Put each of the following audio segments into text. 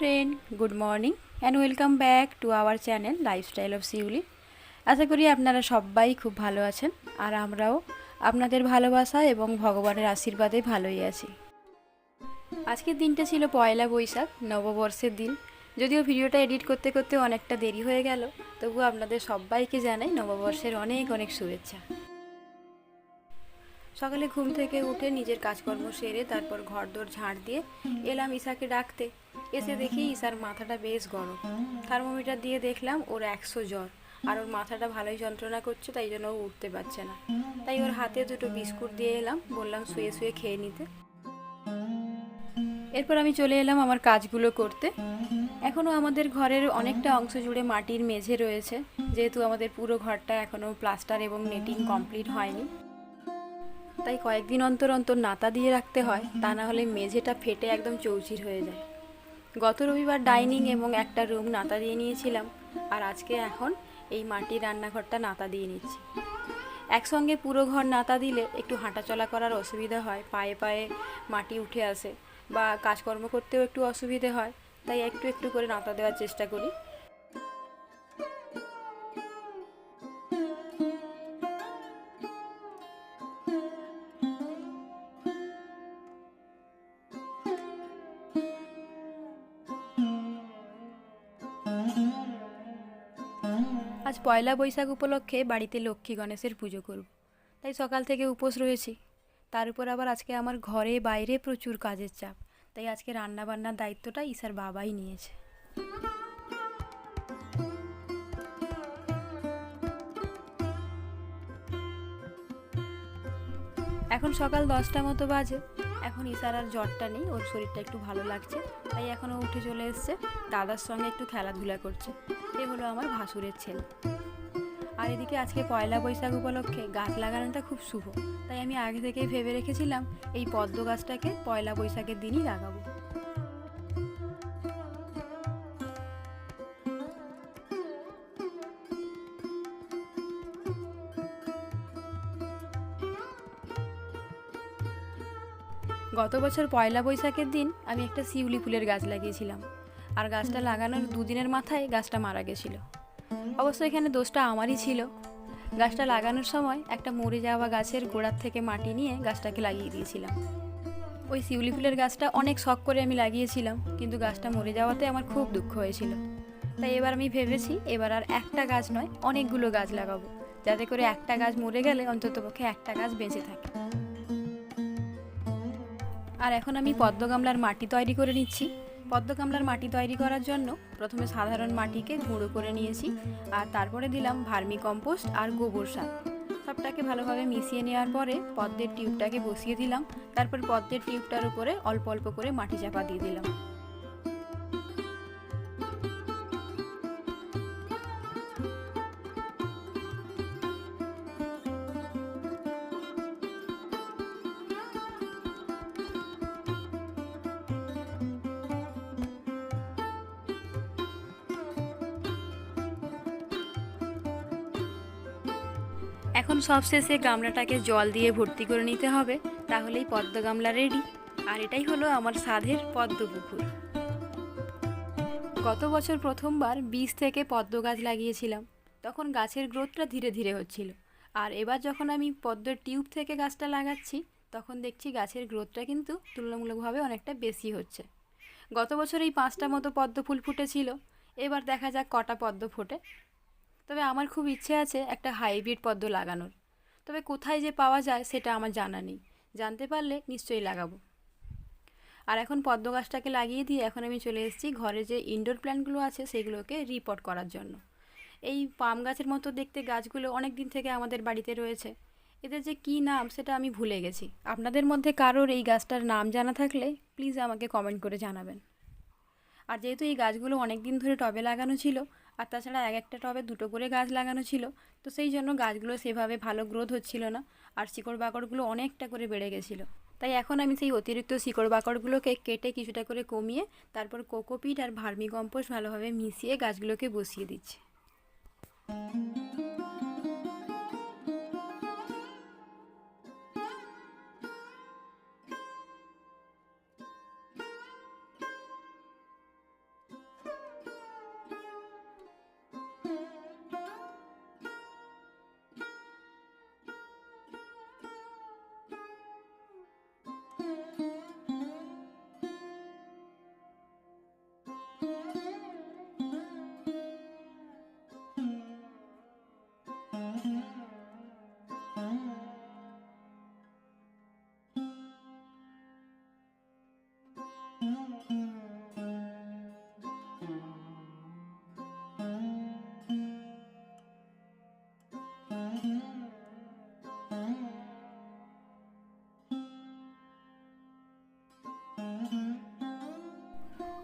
Friend good morning and welcome back to our channel lifestyle of Shiuli আশা করি আপনারা সবাই খুব ভালো আছেন আর আমরাও আপনাদের ভালোবাসা এবং ভগবানের আশীর্বাদে ভালোই আছি। আজকের দিনটা ছিল পয়লা বৈশাখ, নববর্ষের দিন। যদিও ভিডিওটা এডিট করতে করতে অনেকটা দেরি হয়ে গেল, তবুও আপনাদের সবাইকে জানাই নববর্ষের অনেক অনেক শুভেচ্ছা। সকালে ঘুম থেকে উঠে নিজের কাজকর্ম সেরে তারপর ঘরদোর ঝাড় দিয়ে এলাম ঈশাকে ডাকতে। এসে দেখি ঈশার মাথাটা বেশ গরম। থার্মোমিটার দিয়ে দেখলাম ওর একশো জ্বর। আর ওর মাথাটা ভালোই যন্ত্রণা করছে, তাই জন্য ও উঠতে পারছে না। তাই ওর হাতে দুটো বিস্কুট দিয়ে এলাম, বললাম শুয়ে শুয়ে খেয়ে নিতে। এরপর আমি চলে এলাম আমার কাজগুলো করতে। এখনও আমাদের ঘরের অনেকটা অংশ জুড়ে মাটির মেঝে রয়েছে, যেহেতু আমাদের পুরো ঘরটা এখনও প্লাস্টার এবং নেটিং কমপ্লিট হয়নি। তাই কয়েকদিন অন্তর অন্তর নাতা দিয়ে রাখতে হয়, তা না হলে মেঝেটা ফেটে একদম চৌচির হয়ে যায়। গত রবিবার ডাইনিং এবং একটা রুম নাতা দিয়ে নিয়েছিলাম, আর আজকে এখন এই মাটির রান্নাঘরটা নাতা দিয়ে নিচ্ছি। একসঙ্গে পুরো ঘর নাতা দিলে একটু হাঁটাচলা করার অসুবিধা হয়, পায়ে পায়ে মাটি উঠে আসে, বা কাজকর্ম করতেও একটু অসুবিধে হয়, তাই একটু একটু করে নাতা দেওয়ার চেষ্টা করি। আজ পয়লা বৈশাখ উপলক্ষে বাড়িতে লক্ষ্মী গণেশের পুজো করব। তাই সকাল থেকে উপোস রয়েছি। তার উপর আবার আজকে আমার ঘরে বাইরে প্রচুর কাজের চাপ। তাই আজকে রান্না বান্নার দায়িত্বটা ঈশার বাবাই নিয়েছে। এখন সকাল দশটা মতো বাজে। এখন ইসার আর জ্বরটা নেই, ওর শরীরটা একটু ভালো লাগছে। তাই এখনও উঠে চলে এসছে, দাদার সঙ্গে একটু খেলাধুলা করছে। এ হলো আমার ভাসুরের ছেলে। আর এদিকে আজকে পয়লা বৈশাখ উপলক্ষে গাছ লাগানোটা খুব শুভ। তাই আমি আগে থেকেই ভেবে রেখেছিলাম, এই পদ্ম গাছটাকে পয়লা বৈশাখের দিনই লাগাবো। গত বছর পয়লা বৈশাখের দিন আমি একটা শিউলি ফুলের গাছ লাগিয়েছিলাম। আর গাছটা লাগানোর দুদিনের মাথায় গাছটা মারা গেছিল। অবশ্য এখানে দোষটা আমারই ছিল। গাছটা লাগানোর সময় একটা মরে যাওয়া গাছের গোড়ার থেকে মাটি নিয়ে গাছটাকে লাগিয়ে দিয়েছিলাম। ওই শিউলি ফুলের গাছটা অনেক শখ করে আমি লাগিয়েছিলাম, কিন্তু গাছটা মরে যাওয়াতে আমার খুব দুঃখ হয়েছিল। তাই এবার আমি ভেবেছি, এবার আর একটা গাছ নয়, অনেকগুলো গাছ লাগাবো, যাতে করে একটা গাছ মরে গেলে অন্ততপক্ষে একটা গাছ বেঁচে থাকে। আর এখন আমি পদ্ম গামলার মাটি তৈরি করে নিচ্ছি। পদ্ম গামলার মাটি তৈরি করার জন্য প্রথমে সাধারণ মাটিকে গুঁড়ো করে নিয়েছি আর তারপরে দিলাম ভার্মি কম্পোস্ট আর গোবর সার। সবটাকে ভালোভাবে মিশিয়ে নেওয়ার পরে পদ্মের টিউবটাকে বসিয়ে দিলাম। তারপর পদ্মের টিউবটার উপরে অল্প অল্প করে মাটি চাপা দিয়ে দিলাম। এখন সবশেষে গামলাটাকে জল দিয়ে ভর্তি করে নিতে হবে, তাহলেই পদ্ম গামলা রেডি আর এটাই হলো আমার সাধের পদ্ম পুকুর। গত বছর প্রথমবার বীজ থেকে পদ্ম গাছ লাগিয়েছিলাম, তখন গাছের গ্রোথটা ধীরে ধীরে হচ্ছিল। আর এবার যখন আমি পদ্মের টিউব থেকে গাছটা লাগাচ্ছি, তখন দেখছি গাছের গ্রোথটা কিন্তু তুলনামূলকভাবে অনেকটা বেশি হচ্ছে। গত বছর এই পাঁচটা মতো পদ্ম ফুল ফুটেছিল, এবার দেখা যাক কটা পদ্ম ফোটে। তবে আমার খুব ইচ্ছে আছে একটা হাইব্রিড পদ্ম লাগানোর। তবে কোথায় যে পাওয়া যায় সেটা আমার জানা নেই। জানতে পারলে নিশ্চয়ই লাগাবো। আর এখন পদ্ম গাছটাকে লাগিয়ে দিয়ে এখন আমি চলে এসেছি ঘরে যে ইনডোর প্ল্যান্টগুলো আছে সেগুলোকে রিপোর্ট করার জন্য। এই পাম গাছের মতো দেখতে গাছগুলো অনেক দিন থেকে আমাদের বাড়িতে রয়েছে। এদের যে কী নাম সেটা আমি ভুলে গেছি। আপনাদের মধ্যে কারোর এই গাছটার নাম জানা থাকলে প্লিজ আমাকে কমেন্ট করে জানাবেন। আর যেহেতু এই গাছগুলো অনেক দিন ধরে টবে লাগানো ছিল আর তাছাড়া এক একটা টবে দুটো করে গাছ লাগানো ছিল, তো সেই জন্য গাছগুলো সেভাবে ভালো গ্রোথ হচ্ছিল না, আর শিকড় বাকড়গুলো অনেকটা করে বেড়ে গেছিল। তাই এখন আমি সেই অতিরিক্ত শিকড় বাকড়গুলোকে কেটে কিছুটা করে কমিয়ে তারপর কোকোপিট আর ভার্মি কম্পোস্ট ভালোভাবে মিশিয়ে গাছগুলোকে বসিয়ে দিচ্ছি।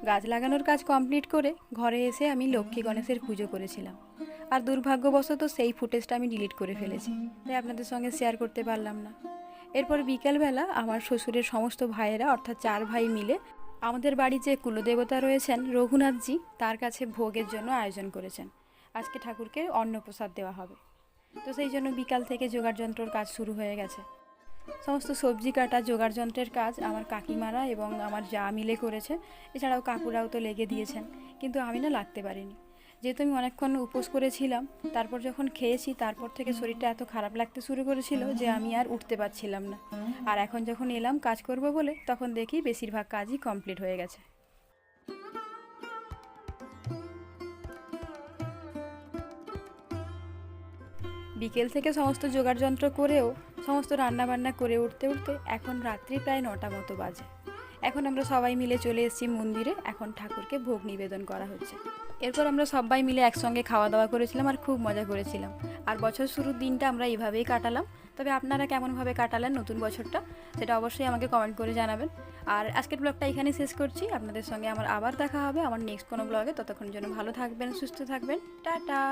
গাছ লাগানোর কাজ কমপ্লিট করে ঘরে এসে আমি লক্ষ্মী গণেশের পুজো করেছিলাম। আর দুর্ভাগ্যবশত সেই ফুটেজটা আমি ডিলিট করে ফেলেছি। তাই আপনাদের সঙ্গে শেয়ার করতে পারলাম না। এরপর বিকেলবেলা আমার শ্বশুরের সমস্ত ভাইয়েরা, অর্থাৎ চার ভাই মিলে আমাদের বাড়ি যে কুলদেবতা রয়েছেন রঘুনাথজি, তার কাছে ভোগের জন্য আয়োজন করেছেন। আজকে ঠাকুরকে অন্নপ্রসাদ দেওয়া হবে। তো সেই জন্য বিকাল থেকে জোগাড় যন্ত্রর কাজ শুরু হয়ে গেছে। সমস্ত সবজি কাটা, জোগাড় যন্ত্রের কাজ আমার কাকিমারা এবং আমার যা মিলে করেছে, এছাড়াও কাকুরাও তো লেগে দিয়েছেন। কিন্তু আমি না লাগতে পারিনি। যেহেতু আমি অনেকক্ষণ উপোস করেছিলাম, তারপর যখন খেয়েছি, তারপর থেকে শরীরটা এত খারাপ লাগতে শুরু করেছিল যে আমি আর উঠতে পারছিলাম না। আর এখন যখন এলাম কাজ করব বলে, তখন দেখি বেশিরভাগ কাজই কমপ্লিট হয়ে গেছে। বিকেল থেকে সমস্ত জোগাড় যন্ত্র করেও সমস্ত রান্নাবান্না করে উঠতে উঠতে এখন রাত্রি প্রায় নটা মতো বাজে। এখন আমরা সবাই মিলে চলে এসেছি মন্দিরে, এখন ঠাকুরকে ভোগ নিবেদন করা হচ্ছে। এরপর আমরা সবাই মিলে একসঙ্গে খাওয়া দাওয়া করেছিলাম আর খুব মজা করেছিলাম। আর বছর শুরুর দিনটা আমরা এইভাবেই কাটালাম। তবে আপনারা কেমনভাবে কাটালেন নতুন বছরটা, সেটা অবশ্যই আমাকে কমেন্ট করে জানাবেন। আর আজকের ব্লগটা এখানে শেষ করছি। আপনাদের সঙ্গে আমার আবার দেখা হবে আমার নেক্সট কোনো ব্লগে ততক্ষণ জন্য ভালো থাকবেন, সুস্থ থাকবেন। টাটা!